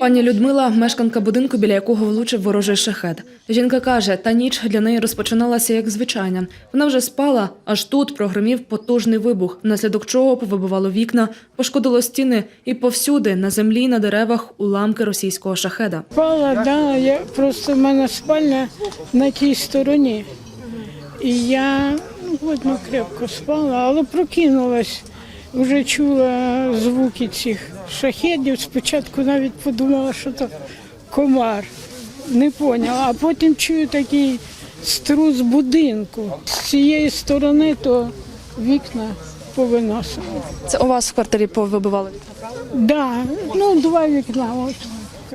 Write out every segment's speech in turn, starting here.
Пані Людмила, мешканка будинку, біля якого влучив ворожий шахет. Жінка каже, та ніч для неї розпочиналася як звичайна. Вона вже спала, аж тут прогримів потужний вибух, внаслідок чого повибивало вікна, пошкодило стіни і повсюди на землі, на деревах уламки російського шахеда. Спала, да, я просто в мене спальня на тій стороні. І я ну, крепко спала, але прокинулась. Вже чула звуки цих шахедів. Спочатку навіть подумала, що то комар. Не поняла. А потім чую такий струс будинку. З цієї сторони то вікна повиносили. Це у вас в квартирі повибивали. Да, ну два вікна. От.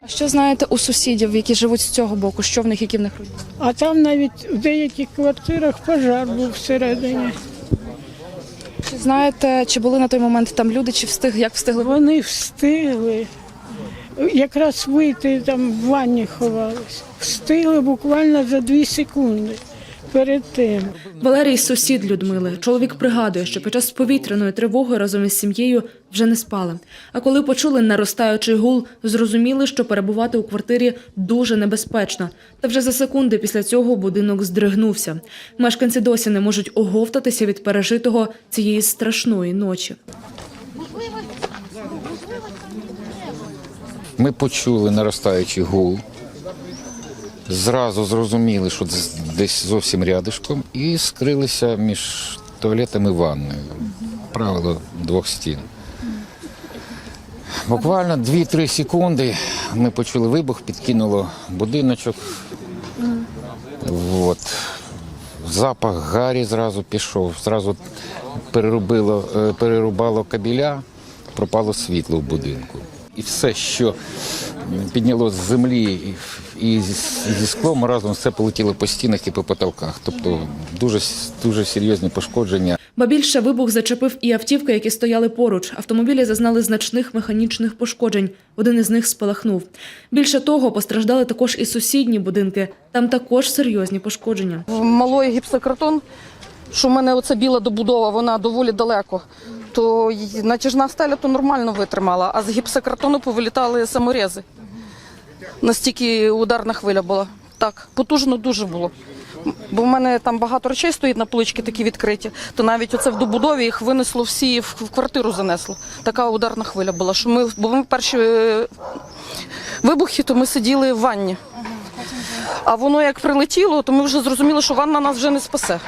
Що знаєте у сусідів, які живуть з цього боку? Що в них, які в них руїни? А там навіть в деяких квартирах пожар був всередині. Знаєте, чи були на той момент там люди, чи встиг, як встигли? Вони встигли якраз вийти там в ванні ховались. Встигли буквально за дві секунди перед тим. Валерій сусід Людмили. Чоловік пригадує, що під час повітряної тривоги разом із сім'єю вже не спали. А коли почули наростаючий гул, зрозуміли, що перебувати у квартирі дуже небезпечно. Та вже за секунди після цього будинок здригнувся. Мешканці досі не можуть оговтатися від пережитого цієї страшної ночі. Ми почули наростаючий гул. Зразу зрозуміли, що десь зовсім рядишком, і скрилися між туалетом і ванною. Правило двох стін. Буквально 2-3 секунди ми почули вибух, підкинуло будиночок. От. Запах гарі зразу пішов, зразу перерубило, е, перерубало кабіля, пропало світло в будинку. І все, що підняло з землі і, зі- зі склом, разом все полетіло по стінах і по потолках. Тобто дуже, дуже серйозні пошкодження. Ба більше вибух зачепив і автівки, які стояли поруч. Автомобілі зазнали значних механічних пошкоджень. Один із них спалахнув. Більше того, постраждали також і сусідні будинки. Там також серйозні пошкодження. малої гіпсокартон, що в мене оця біла добудова, вона доволі далеко. То натяжна стеля то нормально витримала, а з гіпсокартону повилітали саморези. Настільки ударна хвиля була. Так, потужно дуже було. Бо в мене там багато речей стоїть на полички такі відкриті, то навіть оце в добудові їх винесло всі в в квартиру занесло. Така ударна хвиля була. Що ми, бо ми перші е, вибухи, то ми сиділи в ванні. А воно як прилетіло, то ми вже зрозуміли, що ванна нас вже не спасе.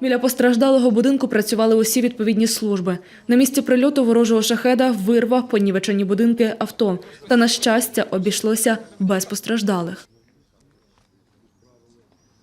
Біля постраждалого будинку працювали усі відповідні служби. На місці прильоту ворожого шахеда вирвав понівечені будинки авто. Та, на щастя, обійшлося без постраждалих.